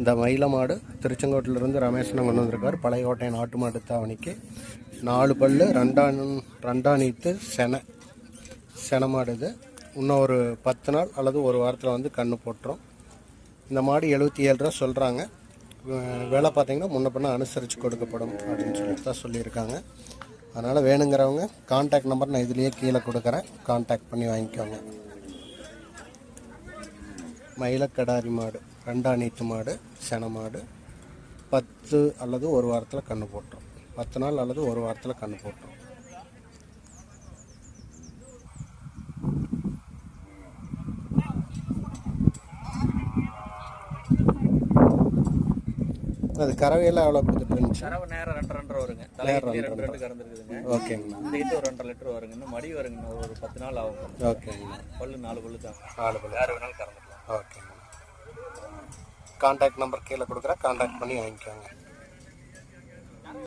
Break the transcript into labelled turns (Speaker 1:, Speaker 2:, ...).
Speaker 1: இந்த மயில மாடு திருச்செங்கோட்டிலிருந்து ரமேஷன் கொண்டு வந்திருக்கார். பழையோட்டை நாட்டு மாடு தாவணிக்கு நாலு பல்லு ரெண்டான் ரெண்டாம் நீத்து செனை செனை மாடு இது. இன்னும் ஒரு பத்து நாள் அல்லது ஒரு வாரத்தில் வந்து கன்று போட்டுரும். இந்த மாடு எழுபத்தி ஏழு ரூபா சொல்கிறாங்க விலை பார்த்தீங்கன்னா முன்ன பின்ன அனுசரித்து கொடுக்கப்படும் அப்படின்னு சொல்லிட்டு தான் சொல்லியிருக்காங்க. அதனால் வேணுங்கிறவங்க கான்டாக்ட் நம்பர் நான் இதுலேயே கீழே கொடுக்குறேன். கான்டாக்ட் பண்ணி வாங்கிக்கோங்க. மயிலக்கடாரி மாடு. ரெண்டாம் நீத்து மாடு சென மாடு பத்து அல்லது ஒரு வாரத்தில் கன்று போட்டோம். பத்து நாள் அல்லது ஒரு வாரத்தில் கன்று போட்டோம். அது கறவையெல்லாம் எவ்வளோ கொடுத்துட்டு இருந்துச்சு
Speaker 2: தரவு நேரம் ரெண்டு ரெண்டரை வருங்க. தலைக்கு ரெண்டு ரெண்டு கறந்துருக்குதுங்க.
Speaker 1: ஓகேங்கண்ணா
Speaker 2: இந்த இது ஒரு ரெண்டரை லிட்டர் வருங்க. இன்னும் மடி வருங்க. ஒரு பத்து நாள் ஆகும்.
Speaker 1: ஓகேங்கண்ணா
Speaker 2: பல்லு நாலு பல்லு தான்.
Speaker 1: நாலு பல்லு.
Speaker 2: யார் வேணாலும் கறந்துக்கலாம்.
Speaker 1: ஓகேங்கண்ணா கான்டாக்ட் நம்பர் கீழே கொடுக்குறேன். கான்டாக்ட் பண்ணி வாங்கிக்கோங்க.